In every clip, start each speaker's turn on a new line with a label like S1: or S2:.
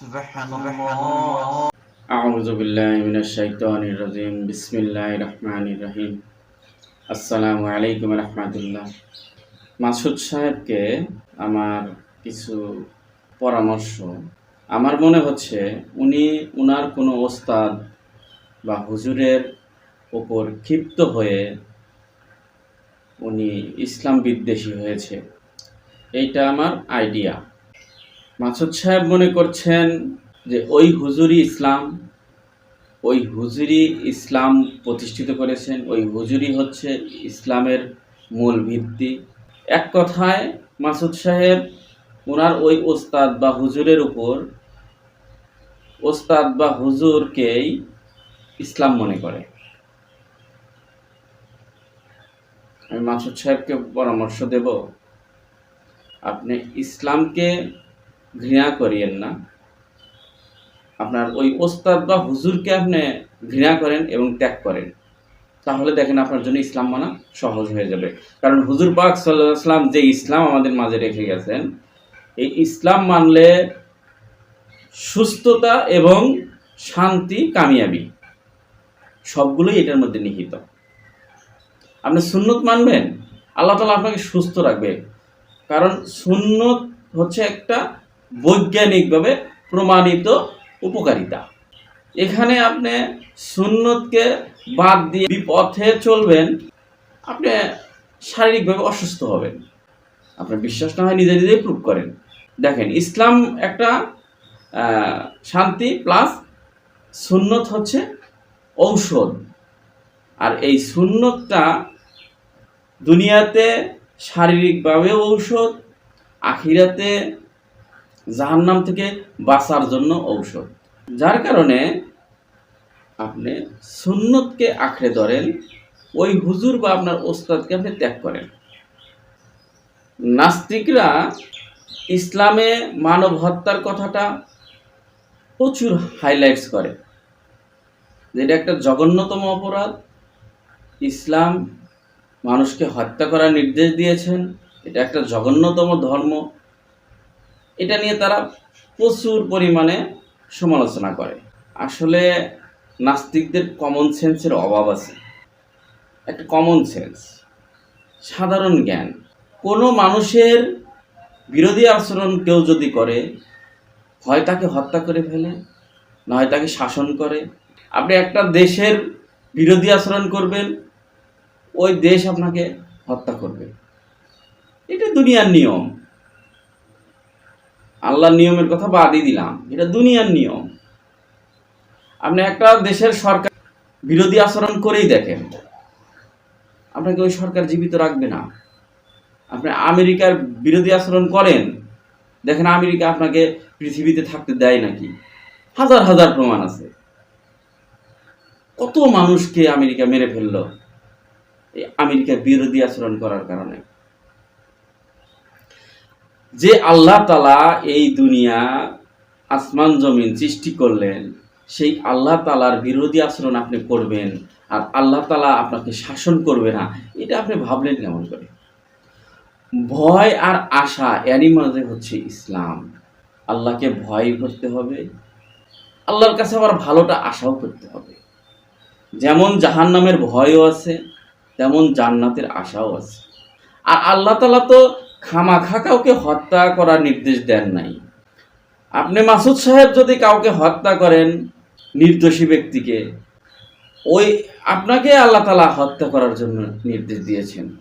S1: سبحان الله
S2: أعوذ بالله من الشيطان الرجيم بسم الله الرحمن الرحيم আসসালামু আলাইকুম রহমতুল্লাহ মাসুদ সাহেবকে আমার কিছু পরামর্শ আমার মনে হচ্ছে উনি উনার কোনো ওস্তাদ বা হুজুরের ওপর ক্ষিপ্ত হয়ে উনি ইসলাম বিদ্বেষী হয়েছে এইটা আমার আইডিয়া মাসুদ সাহেব মনে করছেন যে ওই হুজুরি ইসলাম, ওই হুজুরি ইসলাম প্রতিষ্ঠিত করেছেন, ওই হুজুরি হচ্ছে ইসলামের মূল ভিত্তি। এক কথায়, মাসুদ সাহেব ওনার ওই ওস্তাদ বা হুজুরের উপর ওস্তাদ বা হুজুরকেই ইসলাম মনে করে। আমি মাসুদ সাহেবকে পরামর্শ দেব, আপনি ইসলামকে ঘৃণা করিয়েন না। আপনার ওই ওস্তাদ বা হুজুরকে আপনি ঘৃণা করেন এবং ত্যাগ করেন। তাহলে দেখেন আপনার জন্য ইসলাম মানা সহজ হয়ে যাবে। কারণ হুজুর পাক সাল্লাম যে ইসলাম আমাদের মাঝে রেখে গেছেন, এই ইসলাম মানলে সুস্থতা এবং শান্তি কামিয়াবি। সবগুলোই এটার মধ্যে নিহিত। আপনি সুন্নত মানবেন, আল্লাহ তালা আপনাকে সুস্থ রাখবে। কারণ সুন্নত হচ্ছে একটা বৈজ্ঞানিকভাবে প্রমাণিত উপকারিতা। এখানে আপনি সুন্নতকে বাদ দিয়ে বিপথে চলবেন, আপনি শারীরিকভাবে অসুস্থ হবেন। আপনার বিশ্বাস না হয় নিজে নিজেই প্রুভ করেন। দেখেন, ইসলাম একটা শান্তি প্লাস সুন্নত হচ্ছে ঔষধ। আর এই সুন্নতটা দুনিয়াতে শারীরিকভাবে ঔষধ, আখিরাতে জাহান্নাম থেকে বাঁচার জন্য ঔষধ। যার কারণে আপনি সুন্নতকে আঁকড়ে ধরেন, ওই হুজুর বা আপনার ওস্তাদকে আপনি ত্যাগ করেন। নাস্তিকরা ইসলামে মানব হত্যার কথাটা প্রচুর হাইলাইটস করে। যেটা একটা জঘন্যতম অপরাধ। ইসলাম মানুষকে হত্যা করার নির্দেশ দিয়েছেন। এটা একটা জঘন্যতম ধর্ম। এটা নিয়ে তারা প্রচুর পরিমাণে সমালোচনা করে। আসলে নাস্তিকদের কমন সেন্সের অভাব আছে। একটা কমন সেন্স সাধারণ জ্ঞান। কোনো মানুষের বিরোধী আচরণ কেউ যদি করে, হয় তাকে হত্যা করে ফেলে, না হয় তাকে শাসন করে। আপনি একটা দেশের বিরোধী আচরণ করবেন, ওই দেশ আপনাকে হত্যা করবে। এটা দুনিয়ার নিয়ম। আল্লাহর নিয়মের কথা বাদই দিলাম। এটা দুনিয়ার নিয়ম। আপনি একটা দেশের সরকার বিরোধী আচরণ করেই দেখেন। আপনাকে ওই সরকার জীবিত রাখবে না। আপনি আমেরিকার বিরোধী আচরণ করেন, দেখেন আমেরিকা আপনাকে পৃথিবীতে থাকতে দেয় নাকি? হাজার হাজার প্রমাণ আছে। কত মানুষকে আমেরিকা মেরে ফেলল এই আমেরিকার বিরোধী আচরণ করার কারণে। যে আল্লাহ তালা এই দুনিয়া আসমান জমিন সৃষ্টি করলেন, সেই আল্লাহ তালার বিরোধী আচরণ আপনি করবেন আর আল্লাহ তালা আপনাকে শাসন করবে না, এটা আপনি ভাবলেন কেমন করে? ভয় আর আশা এরই মাঝে হচ্ছে ইসলাম। আল্লাহকে ভয় করতে হবে, আল্লাহর কাছে আবার ভালোটা আশাও করতে হবে। যেমন জাহান্নামের ভয়ও আছে, তেমন জান্নাতের আশাও আছে। আর আল্লাহ তালা তো খামাখা কাউকে হত্যা করার নির্দেশ দেন নাই। আপনি মাসুদ সাহেব যদি কাউকে হত্যা করেন নির্দোষী ব্যক্তিকে, ওই আপনাকে আল্লাহ তালা হত্যা করার জন্য নির্দেশ দিয়েছেন।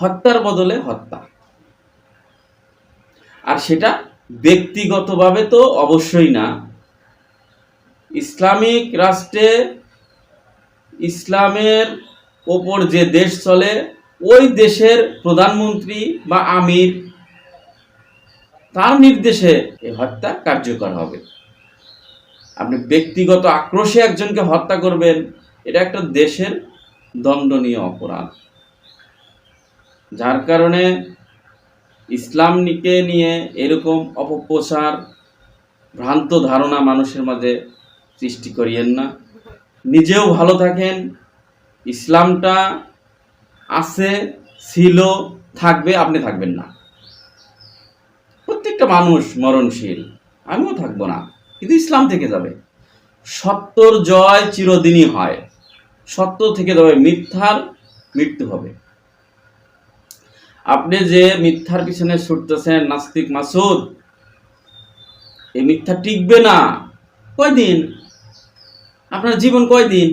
S2: হত্যার বদলে হত্যা। আর সেটা ব্যক্তিগতভাবে তো অবশ্যই না। ইসলামিক রাষ্ট্রে ইসলামের ওপর যে দেশ চলে ওই দেশের প্রধানমন্ত্রী বা আমির, তার নির্দেশে এই হত্যা কার্যকর হবে। আপনি ব্যক্তিগত আক্রোশে একজনকে হত্যা করবেন, এটা একটা দেশের দণ্ডনীয় অপরাধ। যার কারণে ইসলামকে নিয়ে এরকম অপপ্রচার, ভ্রান্ত ধারণা মানুষের মাঝে সৃষ্টি করিয়েন না। নিজেও ভালো থাকেন, ইসলামটা আছে, ছিল, থাকবে, আপনি থাকবেন না। প্রত্যেকটা মানুষ মরণশীল, আমিও থাকব না, কিন্তু ইসলাম থেকে যাবে। সত্যর জয় চিরদিনই হয়, সত্য থেকে যাবে, মিথ্যার মৃত্যু হবে। আপনি যে মিথ্যার পিছনে ছুটতেছেন, নাস্তিক মাসুদ, এই মিথ্যা টিকবে না। কয়দিন? আপনার জীবন কয়দিন?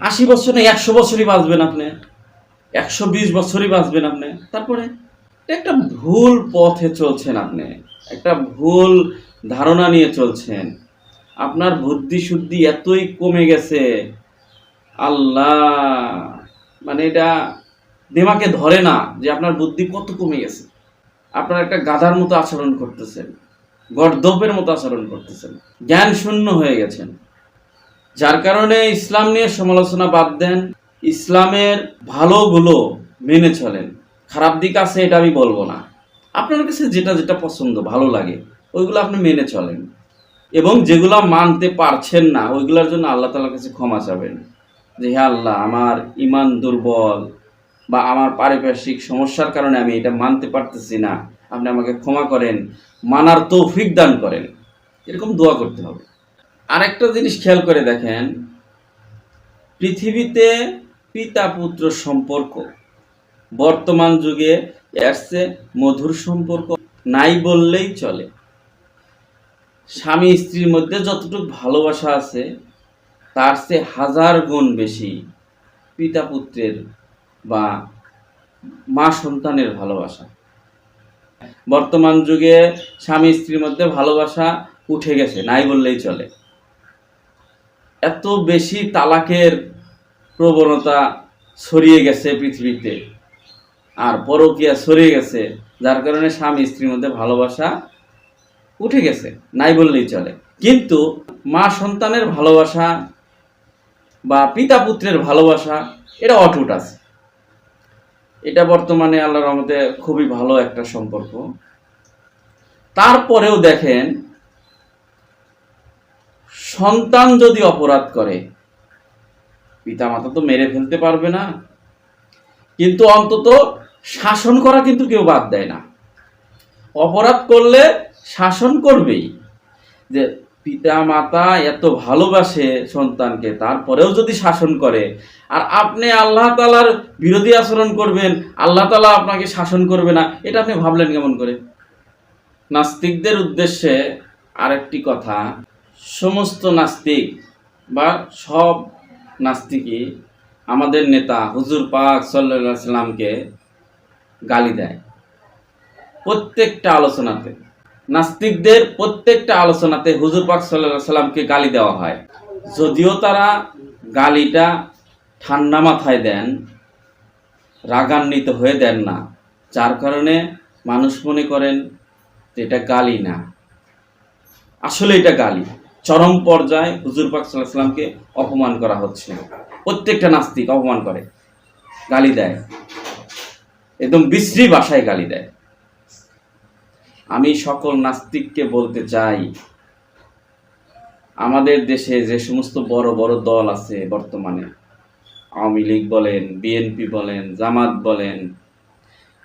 S2: আশি বছর না, একশো বছরই বাঁচবেন আপনি। একশো বিশ বছরই বাঁচবেন আপনি। তারপরে একটা ভুল পথে চলছেন আপনি। একটা ভুল ধারণা নিয়ে চলছেন। আপনার বুদ্ধি শুদ্ধি এতই কমে গেছে। আল্লাহ! মানে এটা দেমাকে ধরে না যে আপনার বুদ্ধি কত কমে গেছে। আপনার একটা গাধার মতো আচরণ করতেছেন। গর্দপের মতো আচরণ করতেছেন। জ্ঞান শূন্য হয়ে গেছেন। যার কারণে ইসলাম নিয়ে সমালোচনা বাদ দেন। ইসলামের ভালোগুলো মেনে চলেন। খারাপ দিক আছে, এটা আমি বলব না। আপনার কাছে যেটা যেটা পছন্দ, ভালো লাগে, ওইগুলো আপনি মেনে চলেন। এবং যেগুলো মানতে পারছেন না, ওইগুলোর জন্য আল্লাহ তালার কাছে ক্ষমা চাবেন। যে হে আল্লাহ, আমার ইমান দুর্বল বা আমার পারিপার্শ্বিক সমস্যার কারণে আমি এটা মানতে পারতেছি না, আপনি আমাকে ক্ষমা করেন, মানার তৌফিক দান করেন। এরকম দোয়া করতে হবে। আরেকটা জিনিস খেয়াল করে দেখেন, পৃথিবীতে পিতা পুত্র সম্পর্ক। বর্তমান যুগে এসছে মধুর সম্পর্ক নাই বললেই চলে। স্বামী স্ত্রীর মধ্যে যতটুকু ভালোবাসা আছে, তার চেয়ে হাজার গুণ বেশি পিতা পুত্রের বা মা সন্তানের ভালোবাসা। বর্তমান যুগে স্বামী স্ত্রীর মধ্যে ভালোবাসা উঠে গেছে, নাই বললেই চলে। এত বেশি তালাকের প্রবণতা ছড়িয়ে গেছে পৃথিবীতে। আর পরকীয়া ছড়িয়ে গেছে, যার কারণে স্বামী স্ত্রীর মধ্যে ভালোবাসা উঠে গেছে, নাই বললেই চলে। কিন্তু মা সন্তানের ভালোবাসা বা পিতা পুত্রের ভালোবাসা, এটা অটুট আছে। এটা বর্তমানে আল্লাহ রহমতে খুবই ভালো একটা সম্পর্ক। তারপরেও দেখেন, সন্তান যদি অপরাধ করে পিতামাতা তো মেরে ফেলতে পারবে না। কিন্তু অন্তত শাসন করা কিন্তু কেউ বাদ দেয় না। অপরাধ করলে শাসন করবেই। যে পিতা মাতা এত ভালোবাসে সন্তানকে, তারপরেও যদি শাসন করে, আর আপনি আল্লাহ তালার বিরোধী আচরণ করবেন, আল্লাহ তালা আপনাকে শাসন করবে না, এটা আপনি ভাবলেন কেমন করে? নাস্তিকদের উদ্দেশ্যে আরেকটি কথা, সমস্ত নাস্তিক বা সব নাস্তিকই আমাদের নেতা হুজুর পাক সাল্লা সাল্লামকে গালি দেয়। প্রত্যেকটা আলোচনাতে, নাস্তিকদের প্রত্যেকটা আলোচনাতে হুজুর পাক সাল্লাহ সাল্লামকে গালি দেওয়া হয়। যদিও তারা গালিটা ঠান্ডা মাথায় দেন, রাগান্বিত হয়ে দেন না, যার কারণে মানুষ মনে করেন এটা গালি না। আসলে এটা গালি। চরম পর্যায়ে হুজুর পাক সাল্লাহ সাল্লামকে অপমান করা হচ্ছে। প্রত্যেকটা নাস্তিক অপমান করে, গালি দেয়। একদম বিশ্রী ভাষায় গালি দেয়। আমি সকল নাস্তিককে বলতে চাই, আমাদের দেশে যে সমস্ত বড় বড় দল আছে বর্তমানে, আওয়ামী লীগ বলেন, বিএনপি বলেন, জামাত বলেন,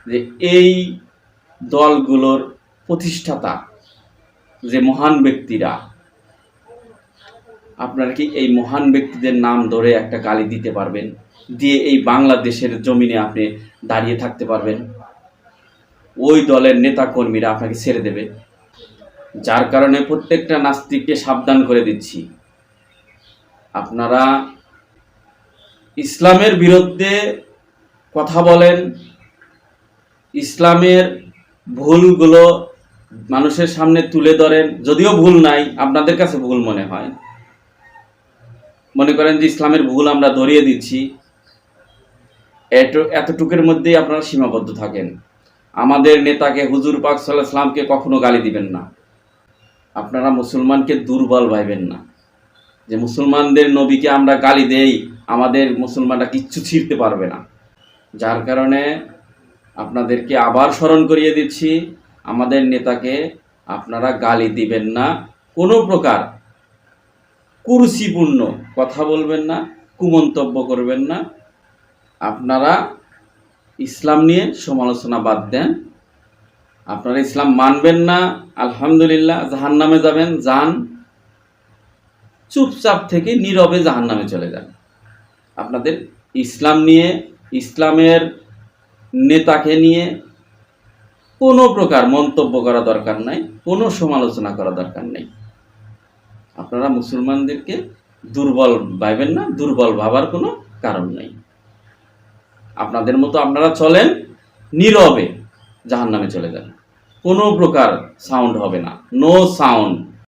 S2: যে এই দলগুলোর প্রতিষ্ঠাতা যে মহান ব্যক্তিরা আপনারা কি এই মহান ব্যক্তিদের নাম ধরে একটা গালি দিতে পারবেন? দিয়ে এই বাংলাদেশের জমিনে আপনি দাঁড়িয়ে থাকতে পারবেন? ওই দলের নেতা কর্মীরা আপনাকে ছেড়ে দেবে। যার কারণে প্রত্যেকটা নাস্তিককে সাবধান করে দিচ্ছি। আপনারা ইসলামের বিরুদ্ধে কথা বলেন। ইসলামের ভুলগুলো মানুষের সামনে তুলে ধরেন। যদিও ভুল নাই, আপনাদের কাছে ভুল মনে হয়। মনে করেন যে ইসলামের ভুল আমরা ধরিয়ে দিচ্ছি, এত, এতটুকুর মধ্যেই আপনারা সীমাবদ্ধ থাকেন। আমাদের নেতাকে হুজুর পাক সাল্লাহ সাল্লামকে কখনো গালি দিবেন না। আপনারা মুসলমানকে দুর্বল ভাইবেন না। যে মুসলমানদের নবীকে আমরা গালি দেই, আমাদের মুসলমানরা কিচ্ছু ছিঁড়তে পারবে না। যার কারণে আপনাদেরকে আবার স্মরণ করিয়ে দিচ্ছি, আমাদের নেতাকে আপনারা গালি দিবেন না। কোনো প্রকার কুরুচিপূর্ণ কথা বলবেন না, কুমন্তব্য করবেন না। আপনারা ইসলাম নিয়ে সমালোচনা বাদ দেন। আপনারা ইসলাম মানবেন না, আলহামদুলিল্লাহ জাহান নামে যাবেন, যান। চুপচাপ থেকে নীরবে জাহান নামে চলে যান। আপনাদের ইসলাম নিয়ে, ইসলামের নেতাকে নিয়ে কোনো প্রকার মন্তব্য করা দরকার নাই, কোনো সমালোচনা করা দরকার নেই। আপনারা মুসলমানদেরকে দুর্বল ভাবেন না, দুর্বল ভাবার কোনো কারণ নেই। আপনাদের মতো আপনারা চলেন, নীরবে জাহান নামে চলে যান। কোনো প্রকার সাউন্ড হবে না। No sound